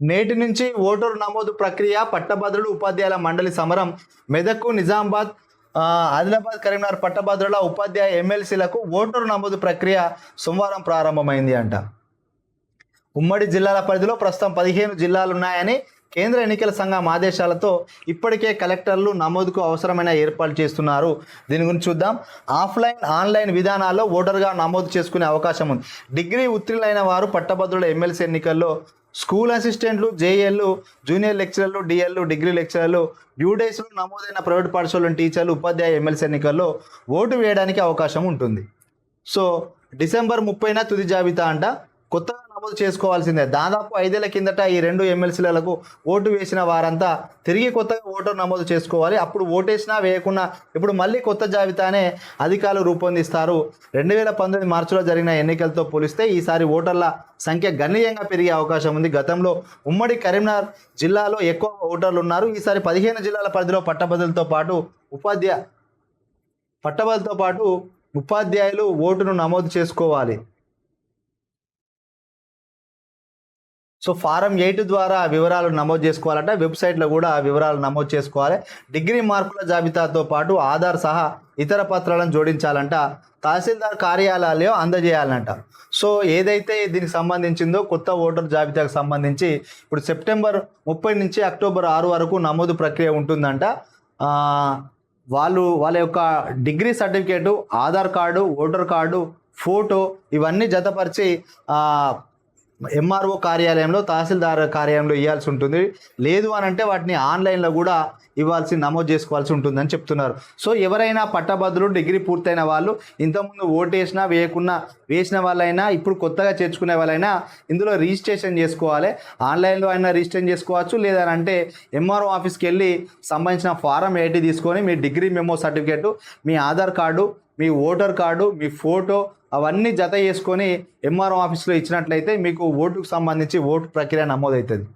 నేటి నుంచి ఓటరు నమోదు ప్రక్రియ పట్టభద్రులు ఉపాధ్యాయుల మండలి సమరం మెదక్ నిజామాబాద్ ఆదిలాబాద్ కరీంనగర్ పట్టభద్రుల ఉపాధ్యాయ ఎమ్మెల్సీలకు ఓటరు నమోదు ప్రక్రియ సోమవారం ప్రారంభమైంది అంట. ఉమ్మడి జిల్లాల పరిధిలో ప్రస్తుతం పదిహేను జిల్లాలు ఉన్నాయని కేంద్ర ఎన్నికల సంఘం ఆదేశాలతో ఇప్పటికే కలెక్టర్లు నమోదుకు అవసరమైన ఏర్పాట్లు చేస్తున్నారు. దీని గురించి చూద్దాం. ఆఫ్లైన్ ఆన్లైన్ విధానాల్లో ఓటర్గా నమోదు చేసుకునే అవకాశం ఉంది. డిగ్రీ ఉత్తీర్ణులైన వారు పట్టభద్రుల ఎమ్మెల్సీ ఎన్నికల్లో స్కూల్ అసిస్టెంట్లు జేఎల్లు జూనియర్ లెక్చరర్లు డిఎల్లు డిగ్రీ లెక్చరర్లు డ్యూ డేస్లో నమోదైన ప్రైవేట్ పాఠశాలలోని టీచర్లు ఉపాధ్యాయ ఎమ్మెల్సీ ఎన్నికల్లో ఓటు వేయడానికి అవకాశం ఉంటుంది. సో డిసెంబర్ ముప్పైన తుది జాబితా అంట. కొత్తగా నమోదు చేసుకోవాల్సిందే. దాదాపు ఐదేళ్ళ కిందట ఈ రెండు ఎమ్మెల్సీలకు ఓటు వేసిన వారంతా తిరిగి కొత్తగా ఓటర్ నమోదు చేసుకోవాలి. అప్పుడు ఓటేసినా వేయకున్నా ఇప్పుడు మళ్ళీ కొత్త జాబితానే అధికారులు రూపొందిస్తారు. రెండు వేల పంతొమ్మిది మార్చిలో జరిగిన ఎన్నికలతో పోలిస్తే ఈసారి ఓటర్ల సంఖ్య గణనీయంగా పెరిగే అవకాశం ఉంది. గతంలో ఉమ్మడి కరీంనగర్ జిల్లాలో ఎక్కువ ఓటర్లు ఉన్నారు. ఈసారి పదిహేను జిల్లాల పరిధిలో పట్టభద్రులతో పాటు ఉపాధ్యాయ పట్టభద్రులతో పాటు ఉపాధ్యాయులు ఓటును నమోదు చేసుకోవాలి. సో ఫారం ఎయిట్ ద్వారా వివరాలు నమోదు చేసుకోవాలంటే. వెబ్సైట్లో కూడా వివరాలు నమోదు చేసుకోవాలి. డిగ్రీ మార్కుల జాబితాతో పాటు ఆధార్ సహా ఇతర పత్రాలను జోడించాలంట. తహసీల్దార్ కార్యాలయాల్లో అందజేయాలంట. సో ఏదైతే దీనికి సంబంధించిందో కొత్త ఓటర్ జాబితాకు సంబంధించి ఇప్పుడు సెప్టెంబర్ ముప్పై నుంచి అక్టోబర్ ఆరు వరకు నమోదు ప్రక్రియ ఉంటుందంట. వాళ్ళు వాళ్ళ యొక్క degree certificate Aadhaar card voter card photo ఇవన్నీ జతపరిచి ఎంఆర్ఓ కార్యాలయంలో తహసీల్దార్ కార్యాలయంలో ఇవ్వాల్సి ఉంటుంది. లేదు అని అంటే వాటిని ఆన్లైన్లో కూడా ఇవ్వాల్సి నమోదు చేసుకోవాల్సి ఉంటుందని చెప్తున్నారు. సో ఎవరైనా పట్టభద్రులు డిగ్రీ పూర్తయిన వాళ్ళు ఇంతకుముందు ఓటేసినా వేయకున్నా వేసిన వాళ్ళైనా ఇప్పుడు కొత్తగా చేర్చుకునే వాళ్ళైనా ఇందులో రిజిస్ట్రేషన్ చేసుకోవాలి. ఆన్లైన్లో అయినా రిజిస్ట్రేషన్ చేసుకోవచ్చు. లేదంటే ఎంఆర్ఓ ఆఫీస్కి వెళ్ళి సంబంధించిన ఫారం ఏటీ తీసుకొని మీ డిగ్రీ మెమో సర్టిఫికేటు మీ ఆధార్ కార్డు మీ ఓటర్ కార్డు మీ ఫోటో అవన్నీ జత చేసుకొని ఎంఆర్ఓ ఆఫీస్లో ఇచ్చినట్లయితే మీకు ఓటుకు సంబంధించి ఓటు ప్రక్రియ నమోదవుతుంది.